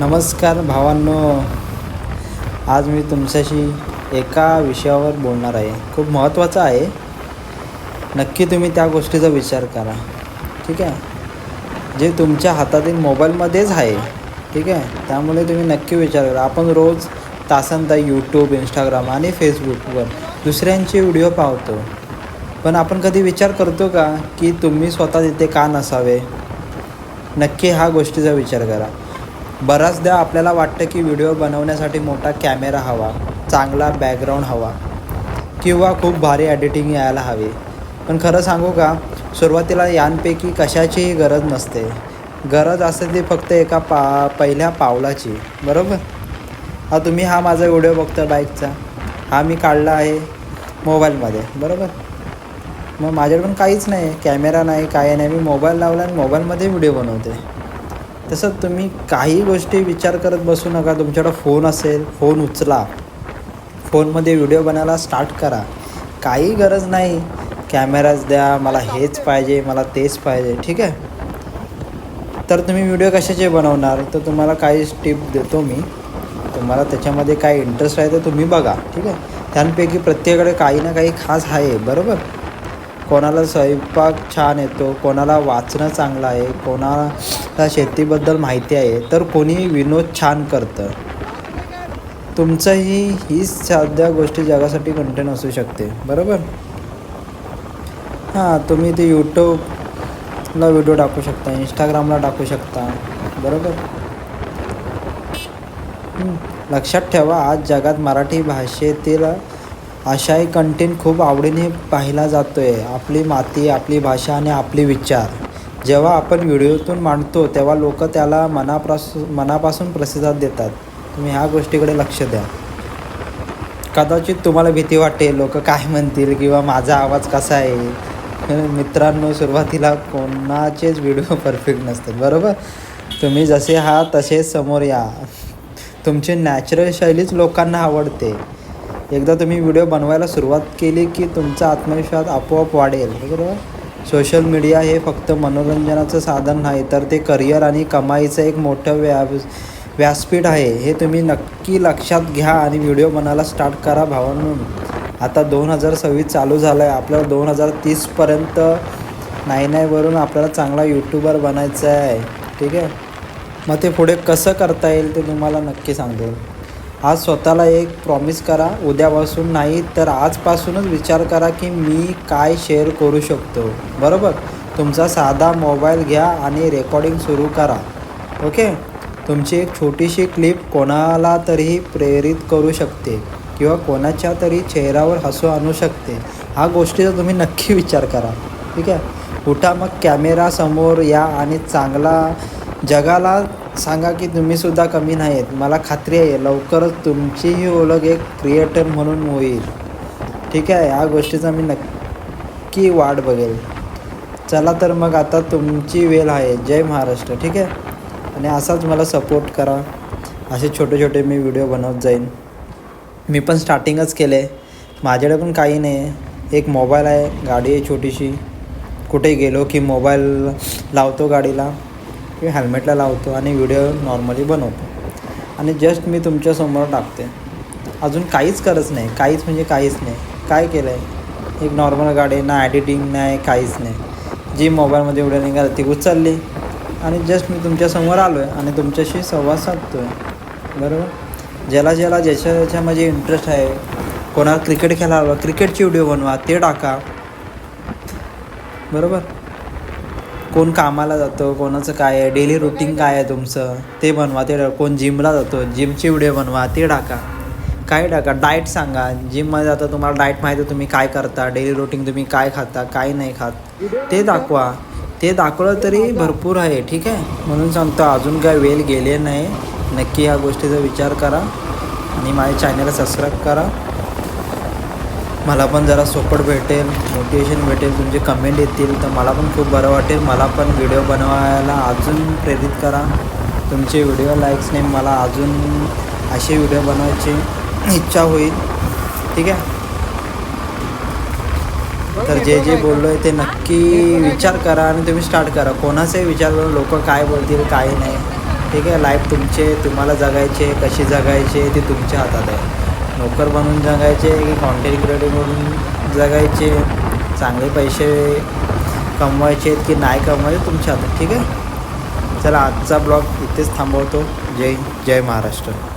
नमस्कार भावांनो. आज मी तुमच्याशी एका विषयावर बोलणार आहे. खूप महत्त्वाचं आहे. नक्की तुम्ही त्या गोष्टीचा विचार करा. ठीक आहे? जे तुमच्या हातातील मोबाईलमध्येच आहे. ठीक आहे? त्यामुळे तुम्ही नक्की विचार करा. आपण रोज तासांता यूट्यूब इंस्टाग्राम आणि फेसबुकवर दुसऱ्यांचे व्हिडिओ पाहतो. पण आपण कधी विचार करतो का की तुम्ही स्वतः तिथे का नसावे? नक्की ह्या गोष्टीचा विचार करा. बऱ्याचदा आपल्याला वाटतं की व्हिडिओ बनवण्यासाठी मोठा कॅमेरा हवा चांगला बॅकग्राऊंड हवा किंवा खूप भारी एडिटिंग यायला हवी. पण खरं सांगू का सुरुवातीला यांपैकी कशाचीही गरज नसते. गरज असते ती फक्त एका पा पहिल्या पावलाची बरोबर? हा तुम्ही हा माझा व्हिडिओ बघता बाईकचा हा मी काढला आहे मोबाईलमध्ये बरोबर? मग माझ्याकडे पण काहीच नाही कॅमेरा नाही काय नाही. मी मोबाईल लावला आणि मोबाईलमध्ये व्हिडिओ बनवते तसं तुम्ही काही गोष्टी विचार करत बसू नका. तुमच्याकडं फोन असेल फोन उचला. फोनमध्ये व्हिडिओ बनायला स्टार्ट करा. काही गरज नाही. कॅमेराज द्या मला हेच पाहिजे मला तेच पाहिजे ठीक आहे? तर तुम्ही व्हिडिओ कशाचे बनवणार? तर तुम्हाला काही टिप देतो मी. तुम्हाला त्याच्यामध्ये काय इंटरेस्ट आहे तर तुम्ही बघा ठीक आहे? त्यांपैकी प्रत्येकाकडे काही ना काही खास आहे बरोबर? कोणाला स्वयंपाक छान येतो कोणाला वाचणं चांगलं आहे कोणाला शेतीबद्दल माहिती आहे तर कोणी विनोद छान करतं. तुमचंही हीच साध्या गोष्टी जगासाठी कंटेंट असू शकते बरोबर? हां तुम्ही ते यूट्यूबला व्हिडिओ टाकू शकता इंस्टाग्रामला टाकू शकता बरोबर? लक्षात ठेवा आज जगात मराठी भाषेतील अशाही कंटेंट खूप आवडीने पाहिला जातो आहे आपली माती आपली भाषा आणि आपले विचार. जेव्हा आपण व्हिडिओतून मांडतो तेव्हा लोक त्याला मनापासून मनापासून प्रतिसाद देतात. तुम्ही ह्या गोष्टीकडे लक्ष द्या. कदाचित तुम्हाला भीती वाटेल लोक काय म्हणतील किंवा माझा आवाज कसा आहे? मित्रांनो सुरुवातीला कोणाचेच व्हिडिओ परफेक्ट नसतात बरोबर? तुम्ही जसे आहात तसेच समोर या. तुमची नॅचरल शैलीच लोकांना आवडते. एकदा तुम्ही व्हिडिओ बनवायला सुरुवात केली की तुमचा आत्मविश्वास आपोआप वाढेल. बरोबर? सोशल मीडिया हे फक्त मनोरंजनाचं साधन नाही तर ते करिअर आणि कमाईचं एक मोठं व्या व्यासपीठ आहे. हे तुम्ही नक्की लक्षात घ्या आणि व्हिडिओ बनायला स्टार्ट करा भावांनो. आता दोन हजार सव्वीस चालू झालं आहे आपल्याला दोन हजार तीसपर्यंत नाही नाहीवरून आपल्याला चांगला यूट्यूबर बनायचं आहे ठीक आहे? मग ते पुढे कसं करता येईल ते तुम्हाला नक्की सांगतो. आज स्वतःला एक प्रॉमिस करा. उद्यापासून नाही तर आजपासूनच विचार करा की मी काय शेअर करू शकतो. बरोबर? तुमचा साधा मोबाईल घ्या आणि रेकॉर्डिंग सुरू करा. ओके तुमची एक छोटीशी क्लिप कोणाला तरी प्रेरित करू शकते किंवा कोणाच्या तरी चेहऱ्यावर हसू आणू शकते. हा गोष्टीचा तुम्ही नक्की विचार करा. ठीक आहे? उठा मग कॅमेरा समोर या आणि चांगला जगाला सांगा की तुम्हीसुद्धा कमी नाही आहेत मला खात्री आहे लवकरच तुमचीही ओळख एक क्रिएटर म्हणून होईल. ठीक आहे या गोष्टीचा मी नक्की वाट बघेल. चला तर मग आता तुमची वेळ आहे. जय महाराष्ट्र. ठीक आहे? आणि असाच मला सपोर्ट करा. असे छोटे छोटे मी व्हिडिओ बनवत जाईन. मी पण स्टार्टिंगच केले. माझ्याकडे पण काही नाही एक मोबाईल आहे गाडी आहे छोटीशी. कुठे गेलो की मोबाईल लावतो गाडीला. मी हेल्मेटला लावतो आणि व्हिडिओ नॉर्मली बनवतो. आणि जस्ट मी तुमच्यासमोर टाकते. अजून काहीच करत नाही. काहीच म्हणजे काहीच नाही. काय केलं आहे एक नॉर्मल गाडी ना एडिटिंग नाही काहीच नाही. जी मोबाईलमध्ये व्हिडिओ निघाली ती उचलली. आणि जस्ट मी तुमच्यासमोर आलो आहे आणि तुमच्याशी संवाद साधतो आहे बरोबर? ज्याला ज्याला ज्याच्या ज्याच्यामध्ये इंटरेस्ट आहे कोणाला क्रिकेट खेळायला हवं क्रिकेटची व्हिडिओ बनवा ते टाका. बरोबर? कोण कामाला जातो कोणाचं काय आहे डेली रुटीन काय आहे तुमचं ते बनवा ते टाका. कोण जिमला जातो जिमची व्हिडिओ बनवा ते टाका. काय टाका? डाएट सांगा. जिममध्ये जाता तुम्हाला डाएट माहिती आहे तुम्ही काय करता डेली रुटीन तुम्ही काय खाता काय नाही खात. ते दाखवा. ते दाखवलं तरी भरपूर आहे ठीक आहे? म्हणून सांगतो अजून काय वेळ गेले नाही. नक्की ह्या गोष्टीचा विचार करा आणि माझ्या चॅनलला सबस्क्राईब करा. मला पण जरा सोपट भेटेल मोटिवेशन भेटेल तुमचे कमेंट येतील तर मला पण खूप बरं वाटेल. मला पण व्हिडिओ बनवायला अजून प्रेरित करा. तुमचे व्हिडिओ लाईक्सने मला अजून असे व्हिडिओ बनवायची इच्छा होईल. ठीक आहे? तर जे जे बोललो आहे ते नक्की विचार करा आणि तुम्ही स्टार्ट करा. कोणाचाही विचार करून लोक काय बोलतील काय नाही. ठीक आहे? लाईफ तुमचे तुम्हाला जगायचे कशी जगायचे ते तुमच्या हातात आहे. नोकर बनून जगायचे की कॉन्टेंट क्रिएटर म्हणून जगायचे चांगले पैसे कमवायचे आहेत की नाही कमवायचे तुमच्या हातात ठीक आहे? चला आजचा ब्लॉग इथेच थांबवतो. जय जय महाराष्ट्र.